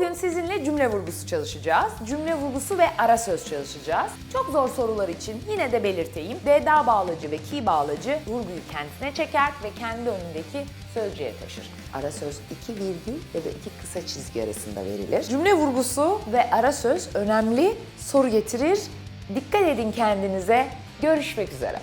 Bugün sizinle cümle vurgusu çalışacağız. Cümle vurgusu ve ara söz çalışacağız. Çok zor sorular için yine de belirteyim. D'da bağlacı ve ki bağlacı vurguyu kendisine çeker ve kendi önündeki sözcüğe taşır. Ara söz iki virgül ya da iki kısa çizgi arasında verilir. Cümle vurgusu ve ara söz önemli soru getirir. Dikkat edin kendinize. Görüşmek üzere.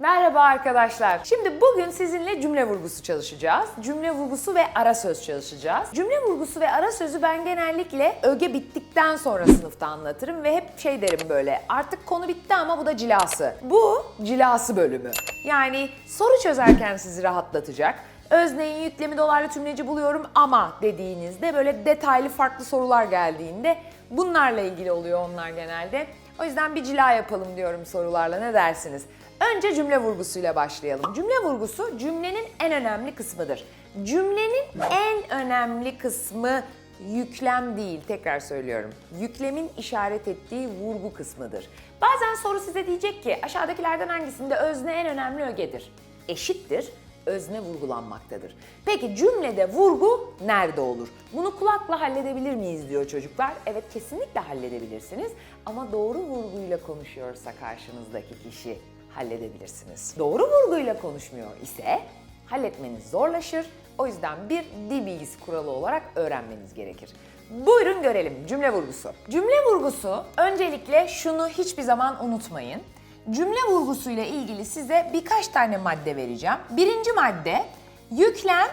Merhaba arkadaşlar. Şimdi bugün sizinle cümle vurgusu çalışacağız. Cümle vurgusu ve ara söz çalışacağız. Cümle vurgusu ve ara sözü ben genellikle öge bittikten sonra sınıfta anlatırım ve hep şey derim böyle artık konu bitti ama bu da cilası. Bu cilası bölümü. Yani soru çözerken sizi rahatlatacak. Özneyi, yüklemi, dolaylı tümleci buluyorum ama dediğinizde böyle detaylı farklı sorular geldiğinde bunlarla ilgili oluyor onlar genelde. O yüzden bir cila yapalım diyorum sorularla ne dersiniz? Önce cümle vurgusuyla başlayalım. Cümle vurgusu cümlenin en önemli kısmıdır. Cümlenin en önemli kısmı yüklem değil, tekrar söylüyorum. Yüklemin işaret ettiği vurgu kısmıdır. Bazen soru size diyecek ki aşağıdakilerden hangisinde özne en önemli ögedir? Eşittir özne vurgulanmaktadır. Peki cümlede vurgu nerede olur? Bunu kulakla halledebilir miyiz diyor çocuklar. Evet kesinlikle halledebilirsiniz ama doğru vurguyla konuşuyorsa karşınızdaki kişi halledebilirsiniz. Doğru vurguyla konuşmuyor ise halletmeniz zorlaşır. O yüzden bir dil kuralı olarak öğrenmeniz gerekir. Buyurun görelim cümle vurgusu. Cümle vurgusu öncelikle şunu hiçbir zaman unutmayın. Cümle vurgusuyla ilgili size birkaç tane madde vereceğim. Birinci madde yüklem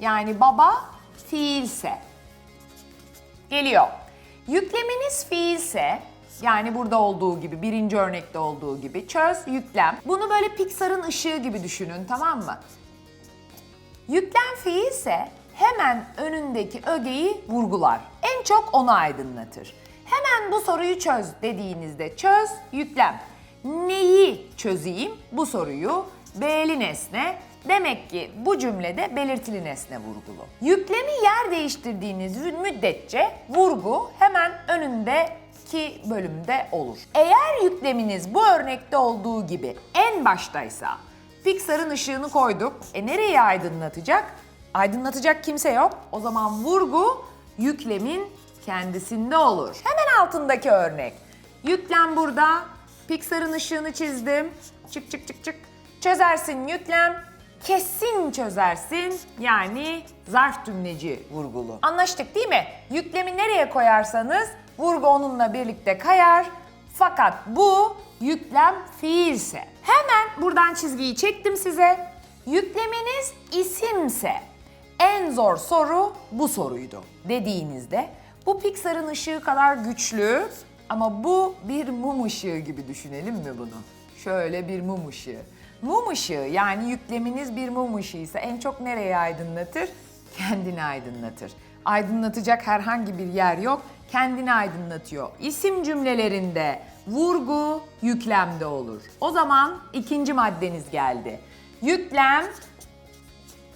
yani baba fiilse. Geliyor. Yükleminiz fiilse yani burada olduğu gibi, birinci örnekte olduğu gibi çöz, yüklem. Bunu böyle Pixar'ın ışığı gibi düşünün tamam mı? Yüklem fiilse hemen önündeki ögeyi vurgular. En çok onu aydınlatır. Hemen bu soruyu çöz dediğinizde çöz, yüklem. Neyi çözeyim? Bu soruyu B'li nesne. Demek ki bu cümlede belirtili nesne vurgulu. Yüklemi yer değiştirdiğiniz müddetçe vurgu hemen önündeki bölümde olur. Eğer yükleminiz bu örnekte olduğu gibi en baştaysa Pixar'ın ışığını koyduk. E nereyi aydınlatacak? Aydınlatacak kimse yok. O zaman vurgu yüklemin kendisinde olur. Hemen altındaki örnek. Yüklem burada. Pixar'ın ışığını çizdim. Çık çık çık çık. Çözersin yüklem. Kesin çözersin. Yani zarf tümleci vurgulu. Anlaştık değil mi? Yüklemi nereye koyarsanız vurgu onunla birlikte kayar. Fakat bu yüklem fiilse. Hemen buradan çizgiyi çektim size. Yükleminiz isimse en zor soru bu soruydu dediğinizde bu Pixar'ın ışığı kadar güçlü ama bu bir mum ışığı gibi düşünelim mi bunu? Şöyle bir mum ışığı. Mum ışığı yani yükleminiz bir mum ışığı ise en çok nereye aydınlatır? Kendini aydınlatır. Aydınlatacak herhangi bir yer yok. Kendini aydınlatıyor. İsim cümlelerinde vurgu yüklemde olur. O zaman ikinci maddeniz geldi. Yüklem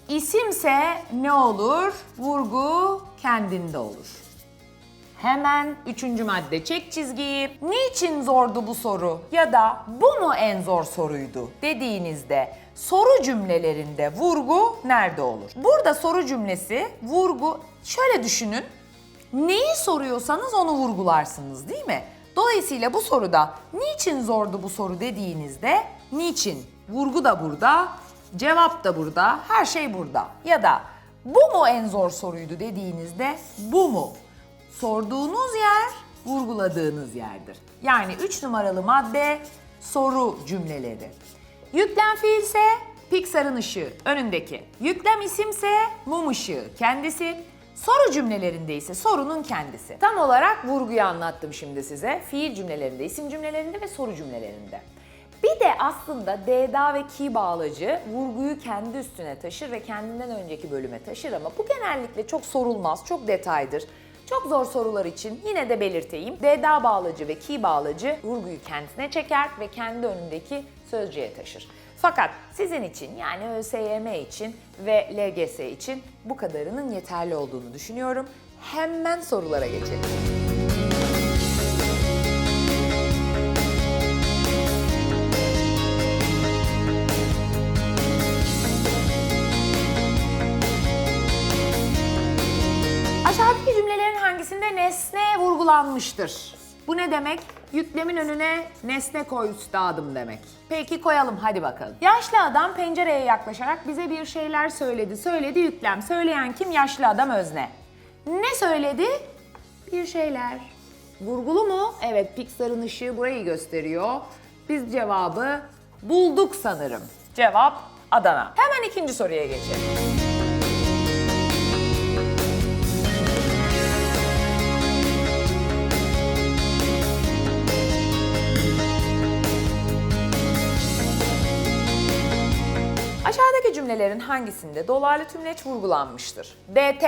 İsimse ne olur? Vurgu kendinde olur. Hemen üçüncü madde çek çizgiyi. Niçin zordu bu soru? Ya da bu mu en zor soruydu dediğinizde soru cümlelerinde vurgu nerede olur? Burada soru cümlesi vurgu şöyle düşünün. Neyi soruyorsanız onu vurgularsınız değil mi? Dolayısıyla bu soruda niçin zordu bu soru dediğinizde niçin vurgu da burada, cevap da burada, her şey burada. Ya da bu mu en zor soruydu dediğinizde bu mu? Sorduğunuz yer vurguladığınız yerdir. Yani 3 numaralı madde soru cümleleri. Yüklem fiilse Pixar'ın ışığı önündeki. Yüklem isimse mum ışığı kendisi. Soru cümlelerinde ise sorunun kendisi. Tam olarak vurguyu anlattım şimdi size. Fiil cümlelerinde, isim cümlelerinde ve soru cümlelerinde. Bir de aslında D'da ve ki bağlacı vurguyu kendi üstüne taşır ve kendinden önceki bölüme taşır ama bu genellikle çok sorulmaz, çok detaydır. Çok zor sorular için yine de belirteyim. D'da bağlacı ve ki bağlacı vurguyu kendine çeker ve kendi önündeki sözcüğe taşır. Fakat sizin için yani ÖSYM için ve LGS için bu kadarının yeterli olduğunu düşünüyorum. Hemen sorulara geçelim. Aşağıdaki cümlelerin hangisinde nesne vurgulanmıştır? Bu ne demek? Yüklemin önüne nesne koy üstadım demek. Peki koyalım hadi bakalım. Yaşlı adam pencereye yaklaşarak bize bir şeyler söyledi. Söyledi yüklem. Söyleyen kim? Yaşlı adam özne. Ne söyledi? Bir şeyler. Vurgulu mu? Evet Pixar'ın ışığı burayı gösteriyor. Biz cevabı bulduk sanırım. Cevap Adana. Hemen ikinci soruya geçelim. Aşağıdaki cümlelerin hangisinde dolaylı tümleç vurgulanmıştır? DT,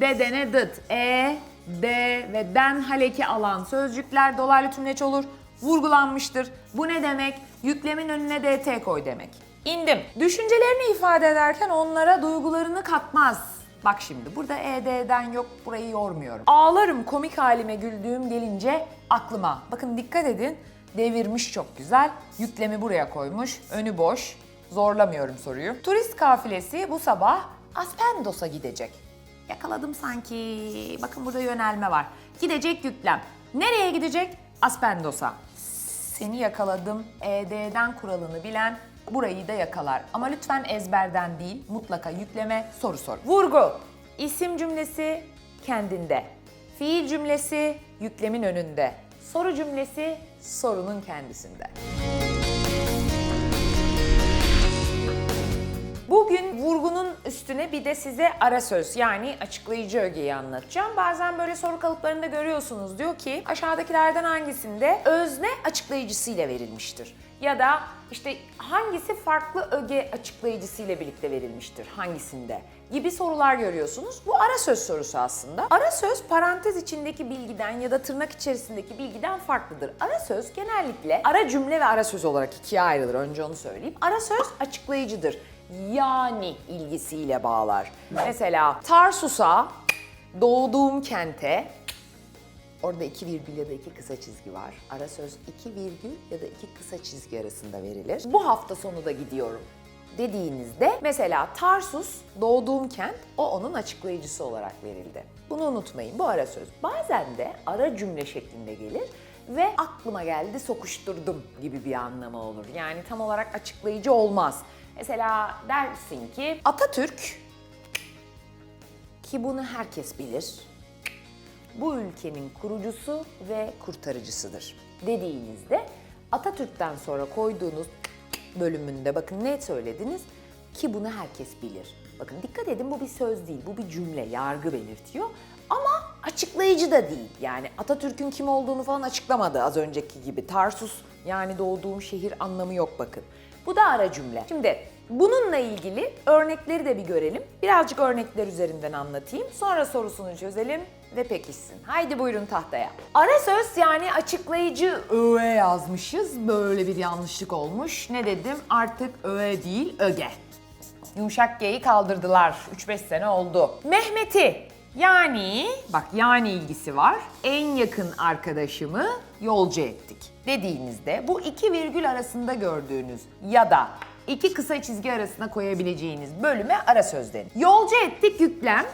dedene dıt, e, d ve den haleki alan sözcükler dolaylı tümleç olur. Vurgulanmıştır. Bu ne demek? Yüklemin önüne dt koy demek. İndim. Düşüncelerini ifade ederken onlara duygularını katmaz. Bak şimdi burada ED'den yok burayı yormuyorum. Ağlarım komik halime güldüğüm gelince aklıma. Bakın dikkat edin devirmiş çok güzel. Yüklemi buraya koymuş. Önü boş. Zorlamıyorum soruyu. Turist kafilesi bu sabah Aspendos'a gidecek. Yakaladım sanki. Bakın burada yönelme var. Gidecek yüklem. Nereye gidecek? Aspendos'a. Seni yakaladım. ED'den kuralını bilen burayı da yakalar. Ama lütfen ezberden değil, mutlaka yükleme, soru sor. Vurgu. İsim cümlesi kendinde. Fiil cümlesi yüklemin önünde. Soru cümlesi sorunun kendisinde. Bugün vurgunun üstüne bir de size ara söz yani açıklayıcı ögeyi anlatacağım. Bazen böyle soru kalıplarında görüyorsunuz diyor ki aşağıdakilerden hangisinde özne açıklayıcısıyla verilmiştir? Ya da işte hangisi farklı öge açıklayıcısıyla birlikte verilmiştir? Hangisinde? Gibi sorular görüyorsunuz. Bu ara söz sorusu aslında. Ara söz parantez içindeki bilgiden ya da tırnak içerisindeki bilgiden farklıdır. Ara söz genellikle ara cümle ve ara söz olarak ikiye ayrılır. Önce onu söyleyeyim. Ara söz açıklayıcıdır yani ilgisiyle bağlar. Mesela Tarsus'a, doğduğum kente, orada iki virgül ya da iki kısa çizgi var. Ara söz iki virgül ya da iki kısa çizgi arasında verilir. Bu hafta sonu da gidiyorum dediğinizde mesela Tarsus doğduğum kent o onun açıklayıcısı olarak verildi. Bunu unutmayın bu ara söz. Bazen de ara cümle şeklinde gelir ve aklıma geldi sokuşturdum gibi bir anlamı olur. Yani tam olarak açıklayıcı olmaz. Mesela dersin ki Atatürk ki bunu herkes bilir. Bu ülkenin kurucusu ve kurtarıcısıdır dediğinizde Atatürk'ten sonra koyduğunuz bölümünde bakın ne söylediniz ki bunu herkes bilir. Bakın dikkat edin bu bir söz değil, bu bir cümle, yargı belirtiyor. Ama açıklayıcı da değil. Yani Atatürk'ün kim olduğunu falan açıklamadı az önceki gibi. Tarsus yani doğduğum şehir anlamı yok bakın. Bu da ara cümle. Şimdi bununla ilgili örnekleri de bir görelim. Birazcık örnekler üzerinden anlatayım. Sonra sorusunu çözelim ve pekişsin. Haydi buyurun tahtaya. Ara söz yani açıklayıcı öğe yazmışız. Böyle bir yanlışlık olmuş. Ne dedim? Artık öğe değil öge. Yumuşak G'yi kaldırdılar. 3-5 sene oldu. Mehmet'i yani bak yani ilgisi var. En yakın arkadaşımı yolcu ettik dediğinizde bu iki virgül arasında gördüğünüz ya da iki kısa çizgi arasına koyabileceğiniz bölüme ara söz denir. Yolcu ettik yüklem.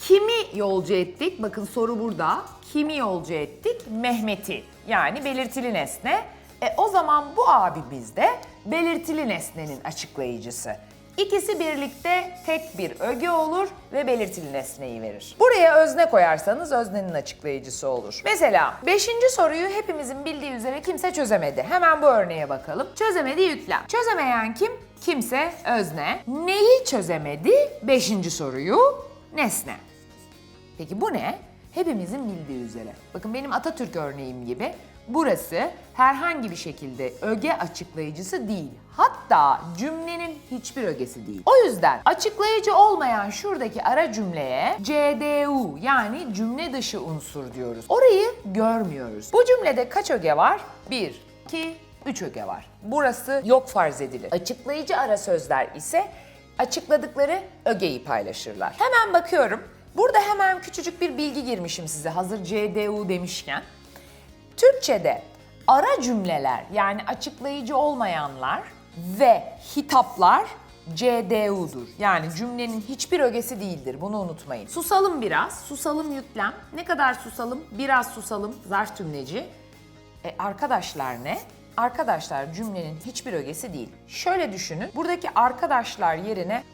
Kimi yolcu ettik? Bakın soru burada. Kimi yolcu ettik? Mehmet'i. Yani belirtili nesne. E o zaman bu abimiz de belirtili nesnenin açıklayıcısı. İkisi birlikte tek bir öge olur ve belirtili nesneyi verir. Buraya özne koyarsanız öznenin açıklayıcısı olur. Mesela 5. soruyu hepimizin bildiği üzere kimse çözemedi. Hemen bu örneğe bakalım. Çözemedi yüklem. Çözemeyen kim? Kimse özne. Neyi çözemedi? 5. soruyu nesne. Peki bu ne? Hepimizin bildiği üzere. Bakın benim Atatürk örneğim gibi burası herhangi bir şekilde öge açıklayıcısı değil. Hatta cümlenin hiçbir ögesi değil. O yüzden açıklayıcı olmayan şuradaki ara cümleye CDU yani cümle dışı unsur diyoruz. Orayı görmüyoruz. Bu cümlede kaç öge var? 1, 2, 3 öge var. Burası yok farz edilir. Açıklayıcı ara sözler ise açıkladıkları ögeyi paylaşırlar. Hemen bakıyorum. Burada hemen küçücük bir bilgi girmişim size hazır CDU demişken. Türkçe'de ara cümleler yani açıklayıcı olmayanlar ve hitaplar CDU'dur. Yani cümlenin hiçbir ögesi değildir. Bunu unutmayın. Susalım biraz. Susalım yüklem. Ne kadar susalım? Biraz susalım. Zarf tümleci. E arkadaşlar ne? Arkadaşlar cümlenin hiçbir ögesi değil. Şöyle düşünün. Buradaki arkadaşlar yerine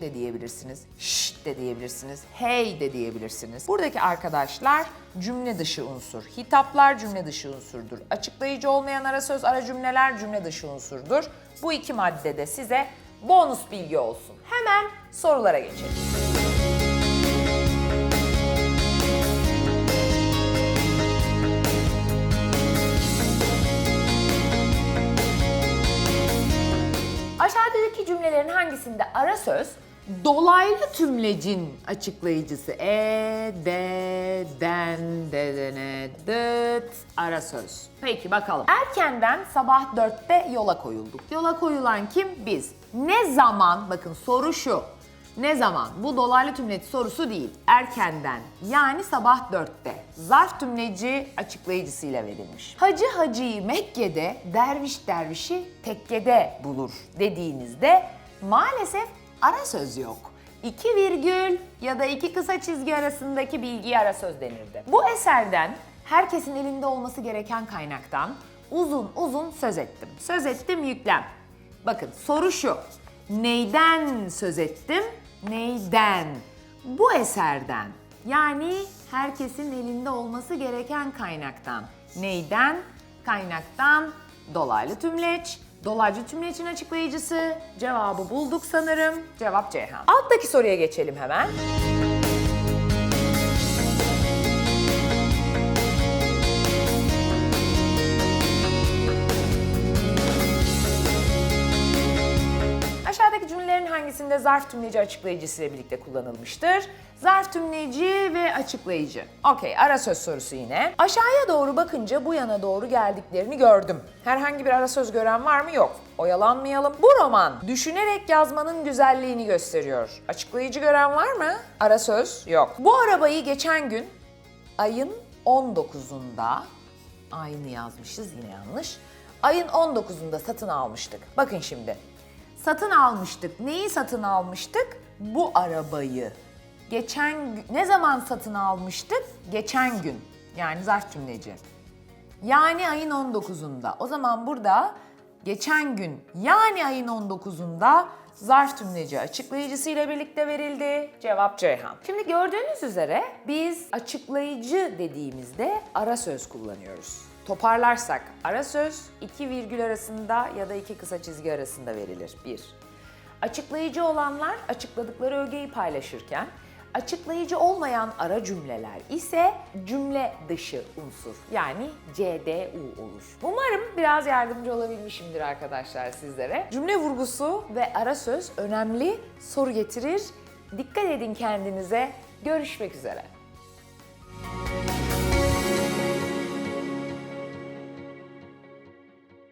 de diyebilirsiniz. Şşt de diyebilirsiniz. Hey de diyebilirsiniz. Buradaki arkadaşlar cümle dışı unsur. Hitaplar cümle dışı unsurdur. Açıklayıcı olmayan ara söz, ara cümleler cümle dışı unsurdur. Bu iki maddede size bonus bilgi olsun. Hemen sorulara geçelim. Cümlelerin hangisinde ara söz dolaylı tümlecin açıklayıcısı e, de, den, dedene, dıt ara söz. Peki bakalım. Erkenden sabah dörtte yola koyulduk. Yola koyulan kim? Biz. Ne zaman? Bakın soru şu. Ne zaman? Bu dolaylı tümleci sorusu değil. Erkenden yani sabah dörtte. Zarf tümleci açıklayıcısıyla verilmiş. Hacı hacıyı Mekke'de, derviş dervişi tekkede bulur dediğinizde maalesef ara söz yok. İki virgül ya da iki kısa çizgi arasındaki bilgiye ara söz denirdi. Bu eserden herkesin elinde olması gereken kaynaktan uzun uzun söz ettim. Söz ettim yüklem. Bakın soru şu. Neyden söz ettim? Neyden? Bu eserden. Yani herkesin elinde olması gereken kaynaktan. Neyden? Kaynaktan dolaylı tümleç. Dolaylı tümleçin açıklayıcısı. Cevabı bulduk sanırım. Cevap Ceyhan. Alttaki soruya geçelim hemen. Hangisinde zarf tümleci açıklayıcısı ile birlikte kullanılmıştır? Zarf tümleci ve açıklayıcı. Okey, ara söz sorusu yine. Aşağıya doğru bakınca bu yana doğru geldiklerini gördüm. Herhangi bir ara söz gören var mı? Yok. Oyalanmayalım. Bu roman düşünerek yazmanın güzelliğini gösteriyor. Açıklayıcı gören var mı? Ara söz yok. Bu arabayı geçen gün ayın 19'unda aynı yazmışız yine yanlış. Ayın 19'unda satın almıştık. Bakın şimdi. Satın almıştık. Neyi satın almıştık? Bu arabayı. Geçen ne zaman satın almıştık? Geçen gün. Yani zarf cümleci. Yani ayın 19'unda. O zaman burada geçen gün yani ayın 19'unda zarf tümleci açıklayıcısıyla birlikte verildi. Cevap Ceyhan. Şimdi gördüğünüz üzere biz açıklayıcı dediğimizde ara söz kullanıyoruz. Toparlarsak ara söz iki virgül arasında ya da iki kısa çizgi arasında verilir. Bir. Açıklayıcı olanlar açıkladıkları ögeyi paylaşırken, açıklayıcı olmayan ara cümleler ise cümle dışı unsur yani CDU olur. Umarım biraz yardımcı olabilmişimdir arkadaşlar sizlere. Cümle vurgusu ve ara söz önemli, soru getirir. Dikkat edin kendinize. Görüşmek üzere.